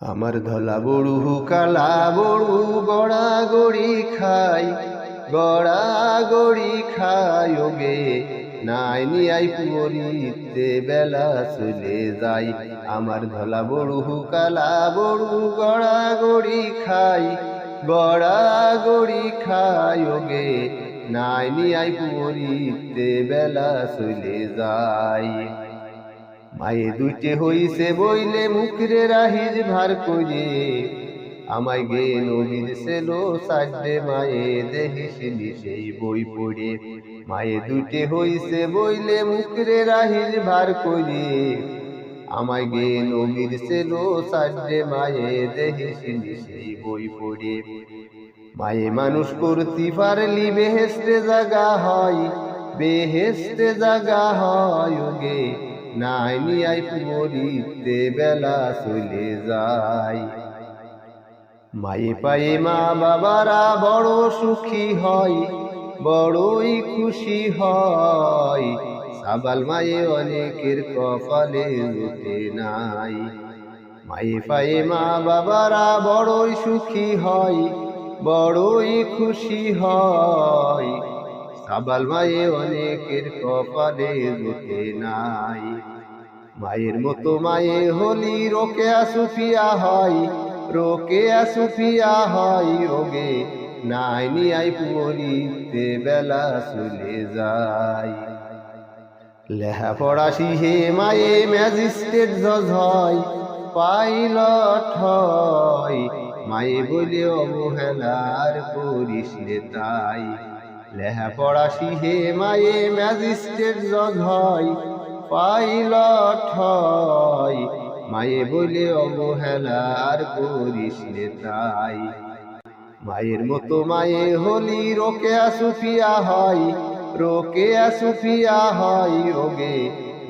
আমার ধলা বড়ু কালা বড়ু গড়া গড়ি খাই গড়া গড়ি খাই ওগে। নাই নিয়াই পুরিতে বেলা চলে যাই। আমার ধলা বড়ু কালা বড়ু গড়া গড়ি খাই গড়া গড়ি খাই ওগে। নাই নিয়াই পুরিতে বেলা চলে যাই। মায়ে দুইটে হইছে বইলে মুখরে রাহিজ ভার করে আমায় গে নবীর সেলো সাড্ডে মায়ে দেহিসিনি সেই বই পড়ে। মায়ে দুইটে হইছে বইলে মুখরে রাহিজ ভার করে আমায় গে নবীর সেলো সাড্ডে মায়ে দেহিসিনি সেই বই পড়ে। মায়ে মানুষ করতে পারলি বেহেস্তে জাগা হয় বেহেস্তে জাগা হয় ওগে। নাই নিয়াই মরিতে বেলা চলে যায়। মায়ে পায়ে মা বাবারা বড় সুখী হয়, বড়ই খুশি হয়। সাবাল মায়ে অনেকের কপালে লুটে নাই। মায়ে পায়ে মা বাবারা বড়ই সুখী হয়, বড়ই খুশি হয়। সাবাল মায়ে অনেকের কপালে রুতে নাই। মায়ের মতো মায়ে হলি রোকে আসুফিয়া হয়, রোকে আসুফিয়া হয় রোগে। নাই নিয়াই পুরিতে বেলা চলে যায়। লেহা পড়া শিহে মায়ে ম্যাজিস্ট্রেট জজ হয়, পাইলট হয়। মায়ে বলে অবহেলার করিস তাই। লেহা পড়া শিহে মায়ে ম্যাজিস্ট্রেট জজ হয়, পাইলট হয়। মায়ে বলে অবহেলার করিস রে তাই। মায়ের মতো মায়ে হলি রোকে আসুফিয়া হয়, রোকে আসুফিয়া হয়, রোগে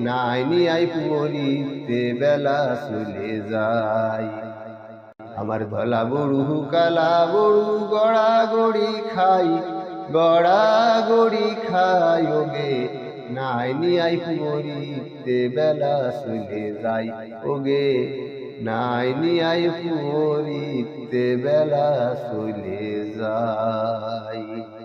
নাই নিয়াই পুরিতে বেলা চলে যায়। আমার ধলা বড়ু কালা বড়ু গড়া গড়ি খাই গড়া গড়ি খাই ওগে নাই নিয়াই পুরিতে বেলা চলে যাই ওগে নাই নিয়াই পুরিতে বেলা চলে যায়